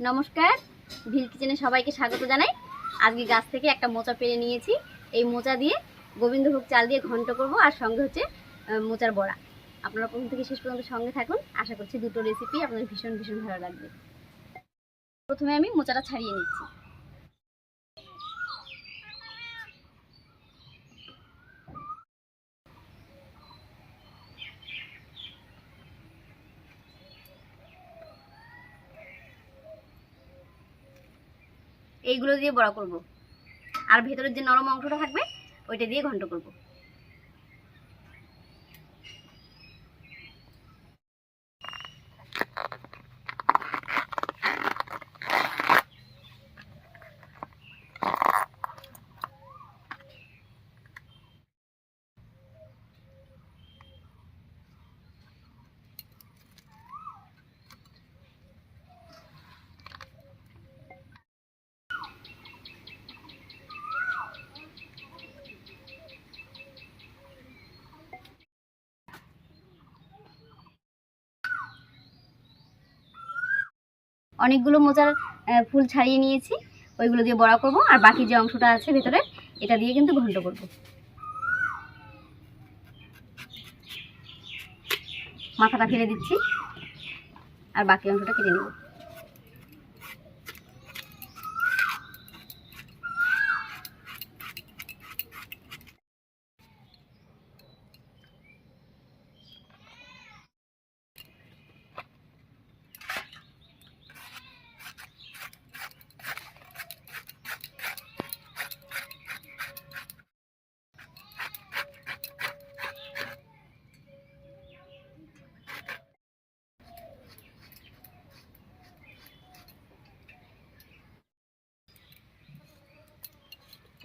নমস্কার, ভিল কিচেনে সবাইকে স্বাগত জানাই। আজকে গাছ থেকে একটা মোচা পেরে নিয়েছি। এই মোচা দিয়ে গোবিন্দভোগ চাল দিয়ে ঘন্ট করব, আর সঙ্গে হচ্ছে মোচার বড়া। আপনারা প্রথম থেকে শেষ পর্যন্ত সঙ্গে থাকুন। আশা করছি দুটো রেসিপি আপনাদের ভীষণ ভীষণ ভালো লাগবে। প্রথমে আমি মোচাটা ছাড়িয়ে নিচ্ছি। এইগুলো দিয়ে বড়া করব। আর ভেতরের যে নরম অংশটা থাকবে ওইটা দিয়ে ঘন্ট করব। অনেকগুলো মোজার ফুল ছাড়িয়ে নিয়েছি। ওইগুলো দিয়ে বড়া করব। আর বাকি যে অংশটা আছে ভেতরে, এটা দিয়ে কিন্তু ঘন্ট করব। মাথাটা ফেলে দিচ্ছি। আর বাকি অংশটা কেটে নেব।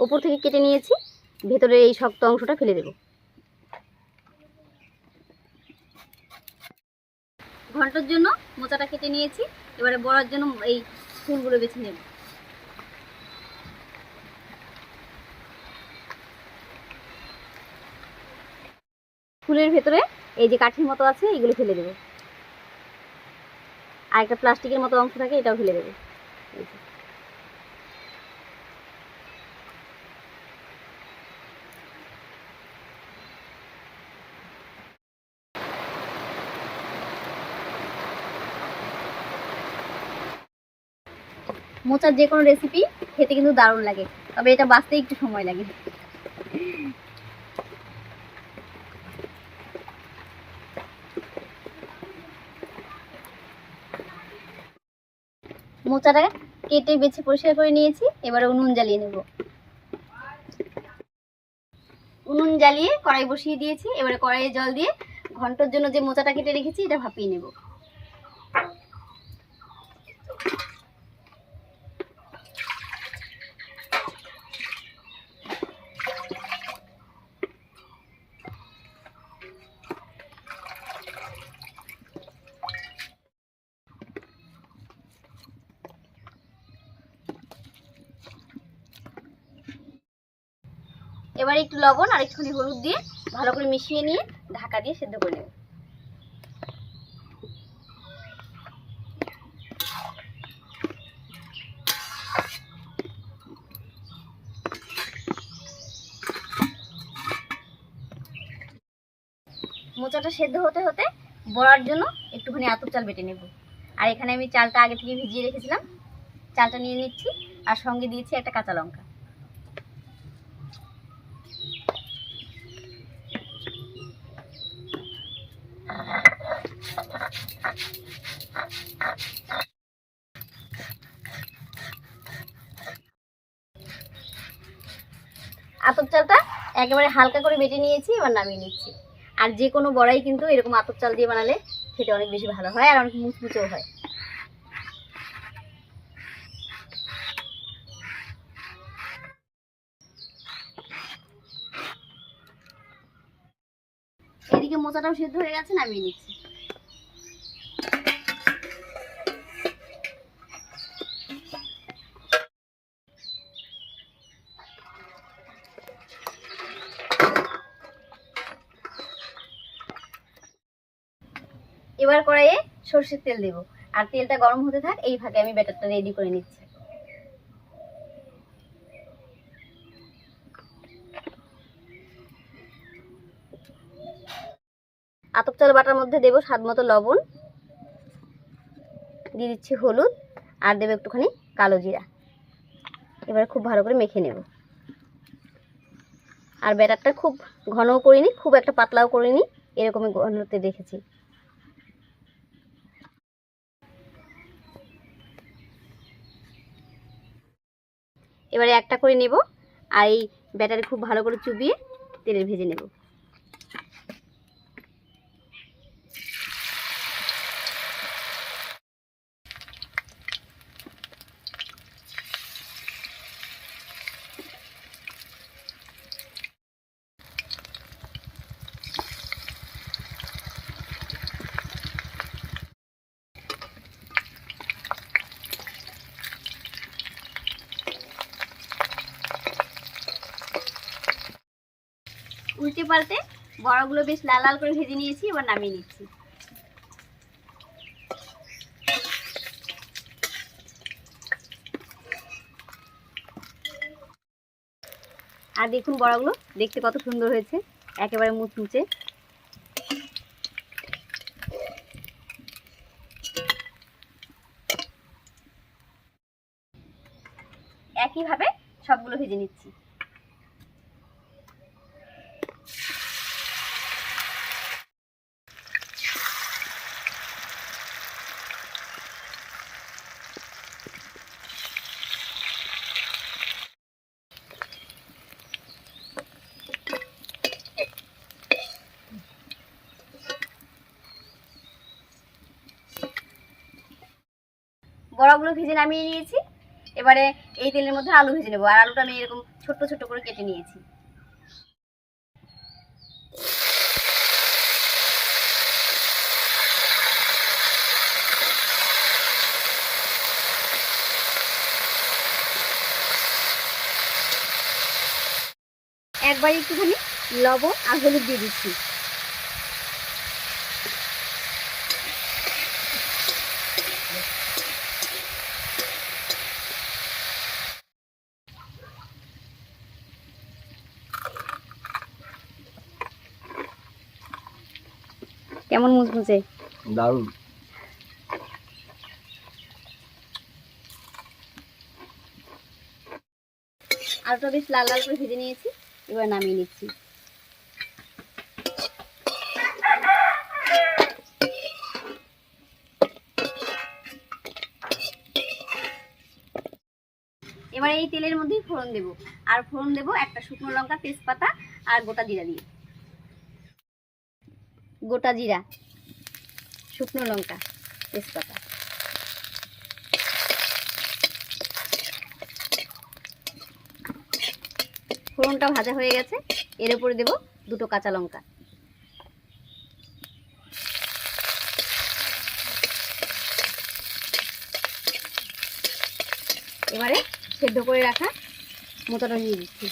ওপর থেকে কেটে নিয়েছি ভেতরের এই শক্ত অংশটা ফেলে দেব। ঘণ্টার জন্য মোচাটা কেটে নিয়েছি, এবারে বড়ার জন্য এই ফুলগুলো বেছে নেব। ফুলের ভেতরে এই যে কাঠির মতো আছে এগুলো ফেলে দেবো। আর একটা প্লাস্টিকের মতো অংশ থাকে, এটাও ফেলে দেবো। মোচার যে কোনো রেসিপি খেতে কিন্তু দারুণ লাগে। তবে এটা বাঁচতে একটু সময় লাগে। মোচাটা কেটে বেছে পরিষ্কার করে নিয়েছি, এবারে উনুন জ্বালিয়ে নেব। উনুন জ্বালিয়ে কড়াই বসিয়ে দিয়েছি, এবারে কড়াইয়ে জল দিয়ে ঘণ্টার জন্য যে মোচাটা কেটে রেখেছি, এটা ভাপিয়ে নেব। এবার একটু লবণ আর একটুখানি হলুদ দিয়ে ভালো করে মিশিয়ে নিয়ে ঢাকা দিয়ে সেদ্ধ করে নেব। মোচাটা সেদ্ধ হতে হতে বড়ার জন্য একটুখানি আতপ চাল বেটে নেব। আর এখানে আমি চালটা আগে থেকে ভিজিয়ে রেখেছিলাম। চালটা নিয়ে নিচ্ছি আর সঙ্গে দিয়েছি একটা কাঁচা লঙ্কা। আতপ চালটা একেবারে হালকা করে বেটে নিয়েছি, এবার নামিয়ে নিচ্ছি। আর যে কোনো বড়াই কিন্তু এরকম আতপ চাল দিয়ে বানালে খেতে অনেক বেশি ভালো হয় আর অনেক মুচমুচেও হয়। এদিকে মোচাটাও সেদ্ধ হয়ে গেছে, নামিয়ে নিচ্ছি। এবার কড়াইয়ে সর্ষের তেল দেব। আর তেলটা গরম হতে থাক, এই ফাঁকে আমি ব্যাটারটা রেডি করে নিচ্ছি। আতপ চাল বাটার মধ্যে দেবো স্বাদ মতো লবণ, দিয়ে দিচ্ছি হলুদ, আর দেবো একটুখানি কালো জিরা। এবারে খুব ভালো করে মেখে নেব। আর ব্যাটারটা খুব ঘনও করিনি, খুব একটা পাতলাও করিনি, এরকমই ঘনতে রেখেছি এবারে একটা করে নেব আর এই ব্যাটারে খুব ভালো করে চুবিয়ে তেলে ভেজে নেব। পাল্টে বড়াগুলো বেশ লাল লাল করে ভেজে নিয়েছি, এবার নামিয়ে নিচ্ছি। আর দেখুন বড়াগুলো, দেখতে কত সুন্দর হয়েছে, একেবারে মুচমুচে। একইভাবে সবগুলো ভেজে নিচ্ছি। বড়াগুলো ভেজে নামিয়ে নিয়েছি। এবারে এই তেলের মধ্যে আলু ভেজে নেব। আর আলুটা আমি এরকম ছোট্ট ছোট্ট করে কেটে নিয়েছি। একবার একটুখানি লবণ আর হলুদ দিয়ে দিচ্ছি। কেমন মুচমুচে? দারুণ। আলুটা বেশ লাল লাল করে ভেজে নিয়েছি এবার নামিয়ে নিচ্ছি। এবার এই তেলের মধ্যেই ফোড়ন দেব। আর ফোড়ন দেব একটা শুকনো লঙ্কা তেজপাতা আর গোটা জিরা দিয়ে। গোটা জিরা, শুকনো লঙ্কা, তেজপাতা। ফোড়নটা ভাজা হয়ে গেছে, এর উপরে দেব দুটো কাঁচা লঙ্কা। এবারে সেদ্ধ করে রাখা দিয়ে দিচ্ছি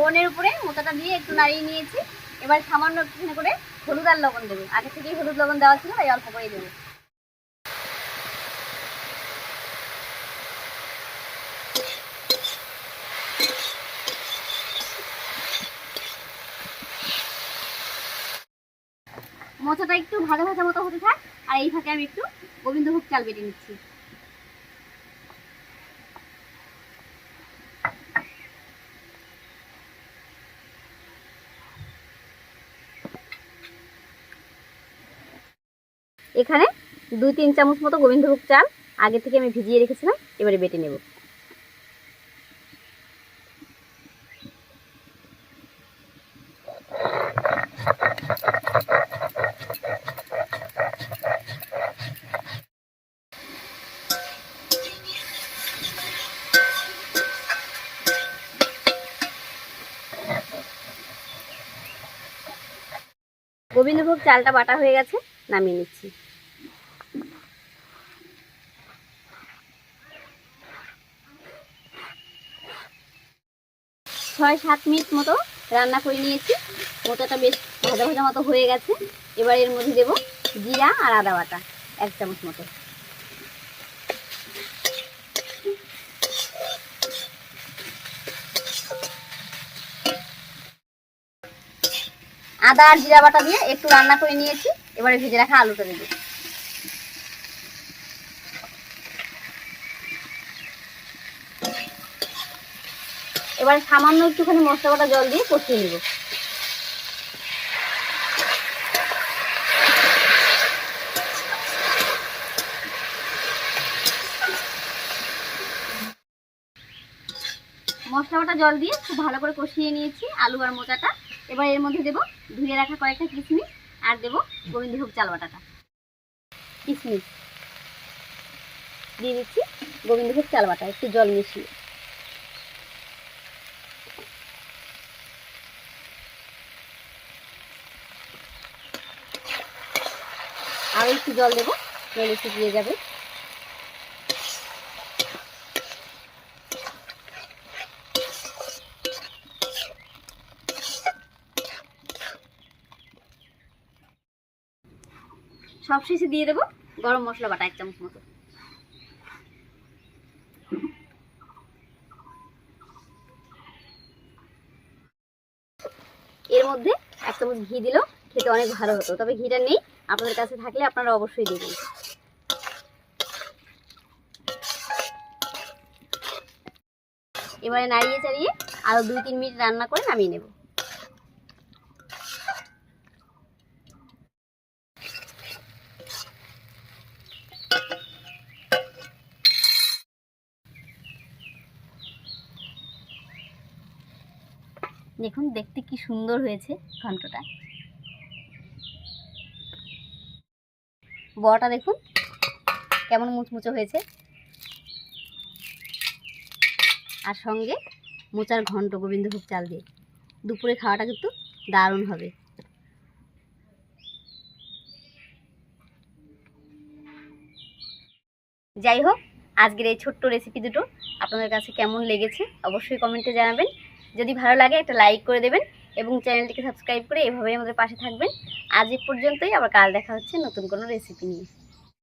ফোনের উপরে মোটাটা দিয়ে একটু নাড়িয়ে নিয়েছি। এবার সামান্য একটুখানি করে হলুদ আর লবণ দেবো। আগে থেকেই হলুদ লবণ দেওয়া ছিল এই অল্প করেই দেবো। মোচাটা একটু ভাজা ভাজা মতো হতে থাক, আর এই ফাঁকে আমি একটু গোবিন্দভোগ চাল বেটে নিচ্ছি। এখানে দুই তিন চামচ মতো গোবিন্দভোগ চাল আগে থেকে আমি ভিজিয়ে রেখেছিলাম, এবারে বেটে নেব। গোবিন্দভোগ চালটা বাটা হয়ে গেছে, নামিয়ে নিচ্ছি। ছয় সাত মিনিট মতো রান্না করে নিয়েছি। মোচাটা বেশ ভাজা ভাজা মতো হয়ে গেছে। এবার এর মধ্যে দেব জিরা আর আদা বাটা, এক চামচ মতো। আদা আর জিরা বাটা দিয়ে একটু রান্না করে নিয়েছি। এবারে ভেজে রাখা আলুটা দেবো। এবার সামান্য একটুখানি মশলা বাটা জল দিয়ে কষিয়ে নেব। মশলা বাটা জল দিয়ে খুব ভালো করে কষিয়ে নিয়েছি আলু আর মোচাটা এবার এর মধ্যে দেবো ধুয়ে রাখা কয়েকটা কিশমিশ আর দেবো গোবিন্দভোগ চাল বাটাটা। কিশমিশ। দিয়ে দিচ্ছি গোবিন্দভোগ চাল বাটা, একটু জল মিশিয়ে। আরও একটু জল দেবো নইলে শুকিয়ে যাবে। সব শেষে দিয়ে দেবো গরম মশলা বাটা এক চামচ মতো। এর মধ্যে এক চামচ ঘি দিলেও খেতে অনেক ভালো হতো, তবে ঘিটা নেই। আপনাদের কাছে থাকলে আপনারা অবশ্যই দেবেন। এবারে নাড়িয়ে চাড়িয়ে আরও দুই তিন মিনিট রান্না করে নামিয়ে নেব। দেখুন, দেখতে কি সুন্দর হয়েছে ঘন্টটা। বড়টা দেখুন। কেমন মুচমুচো হয়েছে। আর সঙ্গে মোচার ঘন্ট গোবিন্দভোগ চাল দিয়ে। দুপুরে খাওয়াটা কিন্তু দারুণ হবে। যাই হোক, আজকের এই ছোট্ট রেসিপি দুটো আপনাদের কাছে কেমন লেগেছে অবশ্যই কমেন্টে জানাবেন। যদি ভালো লাগে একটা লাইক করে দেবেন। এবং চ্যানেলটিকে সাবস্ক্রাইব করে এভাবেই আমাদের পাশে থাকবেন। আজ এ পর্যন্তই, আবার কাল দেখা হচ্ছে নতুন কোনো রেসিপি নিয়ে।